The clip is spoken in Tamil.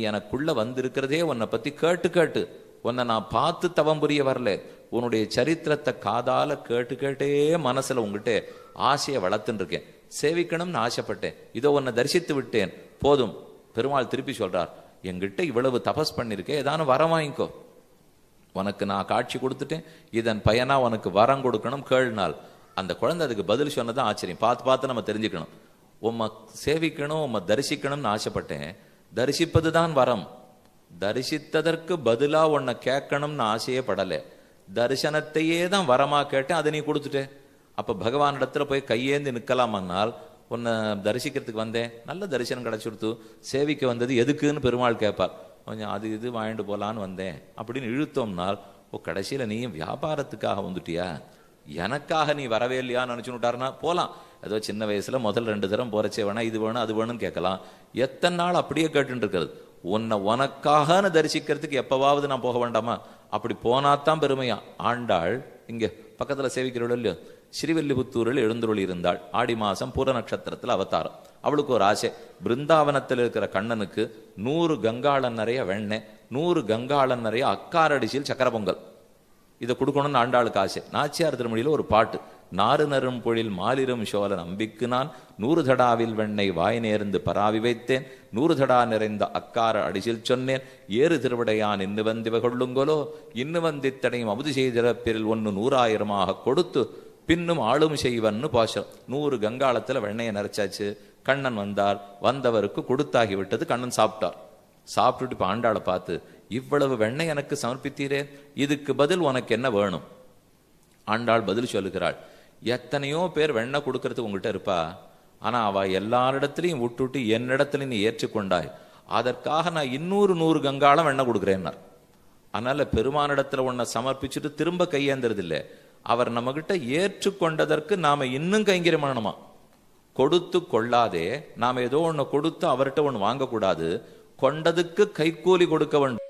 எனக்குள்ள வந்திருக்கிறதே உன்னை பத்தி கேட்டு கேட்டு. உன்னை நான் பார்த்து தவம் புரிய வரல. உன்னுடைய சரித்திரத்தை காதால கேட்டு கேட்டே மனசுல உங்ககிட்ட ஆசையை வளர்த்துன்னு இருக்கேன். சேவிக்கணும்னு ஆசைப்பட்டேன். இதோ உன்னை தரிசித்து விட்டேன். போதும். பெருமாள் திருப்பி சொல்றார் எங்கிட்ட இவ்வளவு தபஸ் பண்ணிருக்கேன் ஏதானும் வரம் வாங்கிக்கோ. உனக்கு நான் காட்சி கொடுத்துட்டேன். இதன் பயனா உனக்கு வரம் கொடுக்கணும் கேள்நாள் அந்த குழந்தை அதுக்கு பதில் சொன்னதான் ஆச்சரியம். பார்த்து பார்த்து நம்ம தெரிஞ்சுக்கணும். உம்மை சேவிக்கணும் உம்மை தரிசிக்கணும்னு ஆசைப்பட்டேன். தரிசிப்பது தான் வரம். தரிசித்ததற்கு பதிலா உன்னை கேட்கணும்னு ஆசையே படலை. தரிசனத்தையே தான் வரமா கேட்டேன் அதை நீ கொடுத்துட்டே. அப்ப பகவான் இடத்துல போய் கையேந்து நிற்கலாமன்னால் உன்னை தரிசிக்கிறதுக்கு வந்தேன். நல்ல தரிசனம் கிடைச்சுடுத்து சேவிக்க வந்தது எதுக்குன்னு பெருமாள் கேட்பார். கொஞ்சம் அது இது வாங்கிட்டு போலான்னு வந்தேன். அப்படின்னு இழுத்தோம்னால் ஓ கடைசியில் நீயும் வியாபாரத்துக்காக வந்துட்டியா? எனக்காக நீ வரவே இல்லையான்னு நினைச்சுட்டாருன்னா போகலாம் ஏதோ சின்ன வயசில் முதல் ரெண்டு தரம் போகிறச்சே வேணாம் இது வேணும் அது வேணும்னு கேட்கலாம். எத்தனை நாள் அப்படியே கேட்டுருக்கிறது உன்னை உனக்காகன்னு தரிசிக்கிறதுக்கு எப்போவாவது நான் போக வேண்டாமா? அப்படி போனாதான் பெருமையா? ஆண்டாள் இங்கே பக்கத்தில் சேவிக்கிறவள் இல்லையோ? ஸ்ரீவில்லிபுத்தூரில் எழுந்துருளி இருந்தாள். ஆடி மாதம் பூர நட்சத்திரத்தில் அவதாரம். அவளுக்கு ஒரு ஆசை. பிருந்தாவனத்தில் இருக்கிற கண்ணனுக்கு நூறு கங்காளன் நிறைய வெண்ணெய் நூறு கங்காளன் நிறைய அக்காரடிசில் சக்கர பொங்கல் இதை கொடுக்கணும்னு ஆண்டாளுக்கு ஆசை நாச்சியார் திருமொழியில் ஒரு பாட்டு நாறு நரும் பொழில் மாலிரும் சோழன் அம்பிக்கு நான் நூறு தடாவில் வெண்ணை வாய் நேர்ந்து பராவி வைத்தேன் நூறு தடா நிறைந்த அக்கார அடிசில் சொன்னேன் ஏறு திருவிடையான் இன்னு வந்திவ கொள்ளுங்கொலோ இன்னு வந்தித்தனையும் அமுது செய்திறப்பில் ஒன்னு நூறாயிரமாக கொடுத்து பின்னும் ஆளும் செய்வன்னு பாசம். நூறு கங்காளத்துல வெண்ணையை நிறைச்சாச்சு கண்ணன் வந்தார் வந்தவருக்கு கொடுத்தாகி விட்டது கண்ணன் சாப்பிட்டார். சாப்பிட்டுட்டு இப்போ ஆண்டாளை பார்த்து இவ்வளவு வெண்ணெய் எனக்கு சமர்ப்பித்தீரே இதுக்கு பதில் உனக்கு என்ன வேணும்? ஆண்டாள் பதில் சொல்லுகிறாள் எத்தனையோ பேர் வெண்ணெய் கொடுக்கறதுக்கு உங்ககிட்ட இருப்பா? ஆனா அவள் எல்லாரிடத்துலையும் விட்டுட்டு என்னிடத்துலையும் நீ ஏற்றுக்கொண்டாய். அதற்காக நான் இன்னூறு நூறு கங்காளம் வெண்ணெய் கொடுக்குறேன்னார். அதனால பெருமானிடத்துல உன்னை சமர்ப்பிச்சுட்டு திரும்ப கையேந்துறதில்லை. அவர் நம்மகிட்ட ஏற்றுக்கொண்டதற்கு நாம இன்னும் கைங்கரியம் கொடுத்து கொள்ளாதே. நாம ஏதோ ஒண்ணு கொடுத்து அவர்கிட்ட ஒண்ணு வாங்கக்கூடாது. கொண்டதுக்கு கைக்கூலி கொடுக்க வேண்டும்.